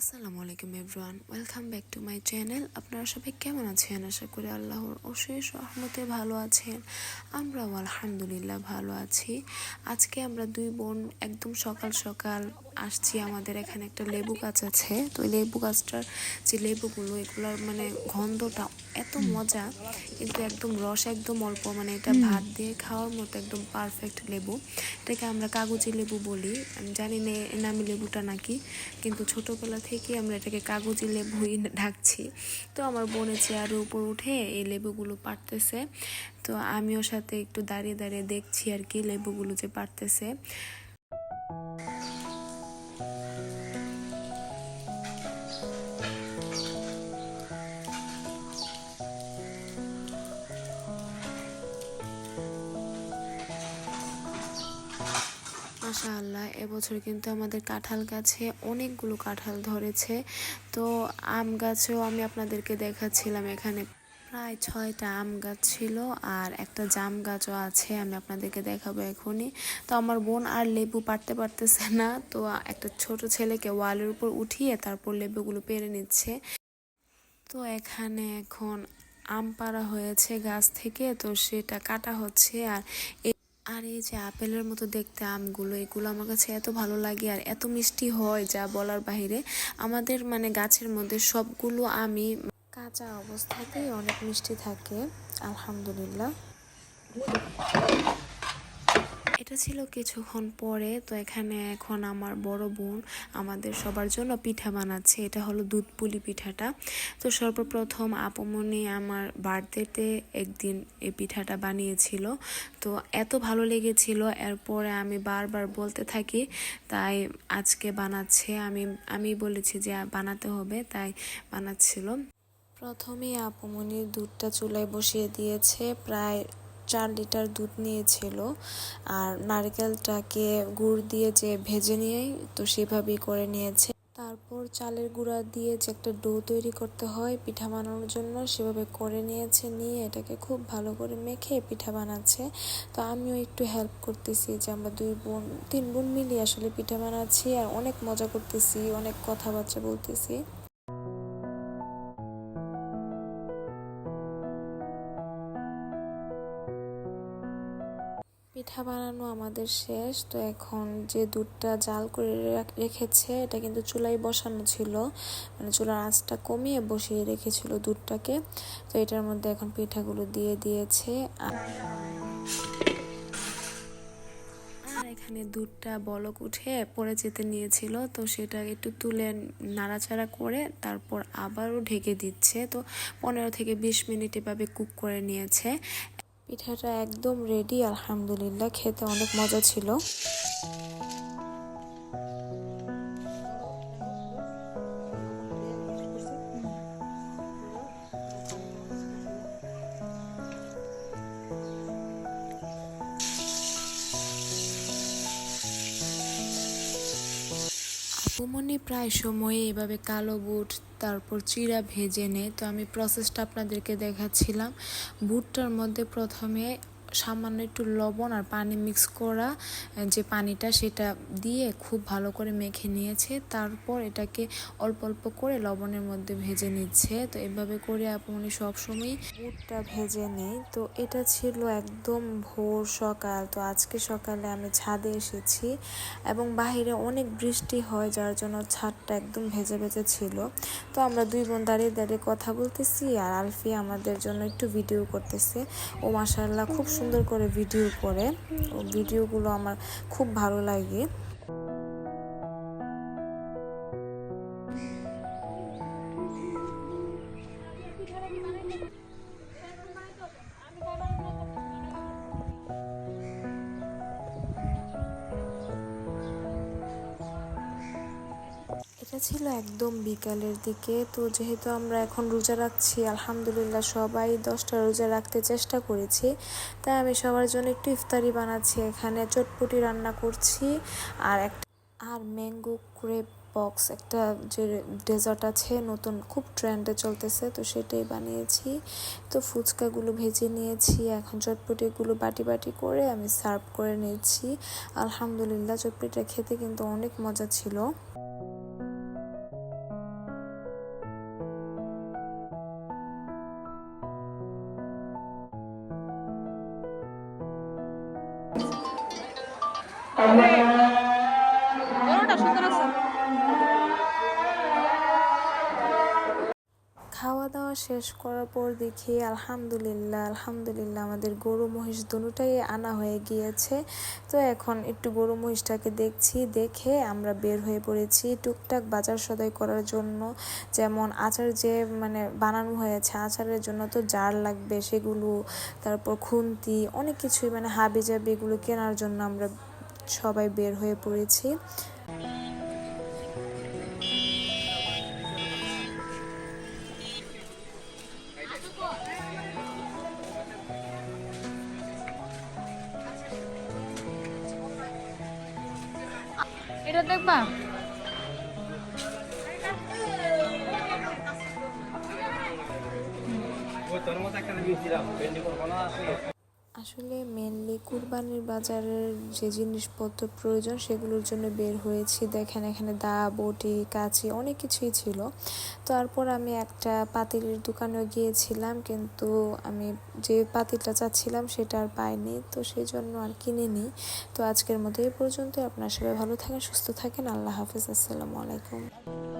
আসসালামু আলাইকুম everyone, welcome back to my channel. আপনারা সবাই কেমন আছেন? আশা করি আল্লাহর অশেষ আহমতে ভালো আছেন। আমরাও আলহামদুলিল্লাহ ভালো আছি। আজকে আমরা দুই বোন একদম সকাল সকাল আসছি আমাদের এখানে একটা লেবু গাছ আছে। তো ওই লেবু গাছটার যে লেবুগুলো এগুলোর মানে গন্ধটা এত মজা কিন্তু একদম রস একদম অল্প মানে এটা ভাত দিয়ে খাওয়ার মতো একদম পারফেক্ট লেবু। এটাকে আমরা কাগজি লেবু বলি। আমি জানি না এনামি লেবুটা নাকি কিন্তু ছোটোবেলা থেকে আমরা এটাকে কাগজি লেবুই ঢাকছি তো আমার বোনের চেয়ারের উপর উঠে এই লেবুগুলো পারতেছে তো আমিও সাথে একটু দাঁড়িয়ে দাঁড়িয়ে দেখছি আর কি লেবুগুলো যে পারতেছে মাশাআল্লাহ, এবছর কিন্তু আমাদের কাঁঠাল গাছে অনেকগুলো কাঁঠাল ধরেছে। তো আম গাছেও আমি আপনাদেরকে দেখাচ্ছিলাম এখানে। প্রায় ছয়টা আম গাছ ছিল আর একটা জাম গাছও আছে, আমি আপনাদেরকে দেখাবো এখনই। তো আমার বোন আর লেবু পারতে পারতেছে না, তো একটা ছোট ছেলেকে ওয়ালের উপর উঠিয়ে তারপর লেবুগুলো পেরে নিচ্ছে। তো এখানে এখন আম পাড়া হয়েছে গাছ থেকে, তো সেটা কাটা হচ্ছে আর আর এই যে আপেলের মতো দেখতে আমগুলো, এগুলো আমার কাছে এত ভালো লাগে আর এত মিষ্টি হয় যা বলার বাহিরে। আমাদের মানে গাছের মধ্যে সবগুলো আমি কাঁচা অবস্থাতেই অনেক মিষ্টি থাকে, আলহামদুলিল্লাহ। এটা ছিল কিছুক্ষণ পরে। তো এখানে এখন আমার বড় বোন আমাদের সবার জন্য পিঠা বানাচ্ছে। এটা হলো দুধ পুলি পিঠাটা। তো সর্বপ্রথম আপমনি আমার বার্থডেতে একদিন এই পিঠাটা বানিয়েছিল। তো এত ভালো লেগেছিল, এরপরে আমি বারবার বলতে থাকি, তাই আজকে বানাচ্ছে। আমি আমি বলেছি যে বানাতে হবে, তাই বানাচ্ছিল। প্রথমেই আপুমনির দুধটা চুলায় বসিয়ে দিয়েছে। প্রায় চার লিটার দুধ নিয়েছিল। আর নারকেলটাকে গুড় দিয়ে যে ভেজে নিয়ে তো সেভাবেই করে নিয়েছে। তারপর চালের গুঁড়া দিয়ে যে একটা ডো তৈরি করতে হয় পিঠা বানানোর জন্য, সেভাবে করে নিয়েছে, নিয়ে এটাকে খুব ভালো করে মেখে পিঠা বানাচ্ছে। তো আমিও একটু হেল্প করতেছি যে আমরা দুই বোন, তিন বোন মিলিয়ে আসলে পিঠা বানাচ্ছি আর অনেক মজা করতেছি, অনেক কথাবার্তা বলতেছি। পিঠা বানানো আমাদের শেষ। তো এখন যে দুধটা জাল করে রেখেছে, এটা কিন্তু চুলায় বসানো ছিল। মানে চুলার আঁচটা কমিয়ে বসিয়ে রেখেছিল দুধটাকে। তো এটার মধ্যে এখন পিঠাগুলো দিয়ে দিয়েছে। আর এখানে দুধটা বলক উঠে পড়ে যেতে নিয়েছিল। তো সেটা একটু তুলে নাড়াচাড়া করে তারপর আবারও ঢেকে দিচ্ছে। তো পনেরো থেকে বিশ মিনিট এভাবে কুক করে নিয়েছে। পিঠাটা একদম রেডি আলহামদুলিল্লাহ খেতে অনেক মজা ছিল। আপুমনি প্রায় সময়ে এভাবে কালো বুট, তারপর চিরা ভেজে নেয়। তো আমি প্রসেসটা আপনাদেরকে দেখাচ্ছিলাম। বুটটার মধ্যে প্রথমে সামান্য একটু লবণ আর পানি মিক্স করা যে পানিটা সেটা দিয়ে খুব ভালো করে মেখে নিয়েছে। তারপর এটাকে অল্প অল্প করে লবণের মধ্যে ভেজে নিচ্ছে। তো এভাবে করে আপনি সবসময় বুটটা ভেজে নিই তো এটা ছিল একদম ভোর সকাল। তো আজকে সকালে আমি ছাদে এসেছি এবং বাহিরে অনেক বৃষ্টি হয়, যার জন্য ছাদটা একদম ভেজে ভেজে ছিল। তো আমরা দুই বোন দাঁড়িয়ে দাঁড়িয়ে কথা বলতেছি আর আলফি আমাদের জন্য একটু ভিডিও করতেছে। ও মাসাল্লাহ খুব সুন্দর করে ভিডিও করে। ভিডিওগুলো আমার খুব ভালো লাগে। এটা ছিল একদম বিকালের দিকে। তো যেহেতু আমরা এখন রোজা রাখছি, আলহামদুলিল্লাহ সবাই দশটা রোজা রাখতে চেষ্টা করেছি। তাই আমি সবার জন্য একটু ইফতারি বানাচ্ছি, এখানে চটপটি রান্না করছি আর একটা আর ম্যাঙ্গো ক্রেপ বক্স, একটা যে ডেজার্ট আছে নতুন, খুব ট্রেন্ডে চলতেছে, তো সেটাই বানিয়েছি। তো ফুচকাগুলো ভেজে নিয়েছি, এখন চটপটিগুলো বাটি বাটি করে আমি সার্ভ করে নিয়েছি। আলহামদুলিল্লাহ, চটপটিটা খেতে কিন্তু অনেক মজা ছিল। খাওয়া দাওয়া শেষ করার পর দেখি আলহামদুলিল্লাহ আলহামদুলিল্লাহ আমাদের গরু মহিষ দুটাই আনা হয়ে গিয়েছে। তো এখন একটু গরু মহিষটাকে দেখছি, দেখে আমরা বের হয়ে পড়েছি টুকটাক বাজার সদাই করার জন্য। যেমন আচার যে মানে বানানো হয়েছে, আচারের জন্য তো জার লাগবে সেগুলো, তারপর খুন্তি, অনেক কিছুই মানে হাবি জাবি এগুলো কেনার জন্য আমরা সবাই বের হয়ে পড়েছি। এটা দেখবা? আসলে মেনলি কুরবানির বাজারের যে জিনিসপত্র প্রয়োজন সেগুলোর জন্য বের হয়েছি। দেখেন এখানে দা, বটি, কাঁচি অনেক কিছুই ছিল। তারপর আমি একটা পাতিলের দোকানে গিয়েছিলাম কিন্তু আমি যে পাতিলটা চাচ্ছিলাম সেটা আর পাইনি। তো সেই জন্য আর কিনিনি। তো আজকের মতো এই পর্যন্ত আপনার সবাই ভালো থাকেন, সুস্থ থাকেন। আল্লাহ হাফিজ। আসসালামু আলাইকুম।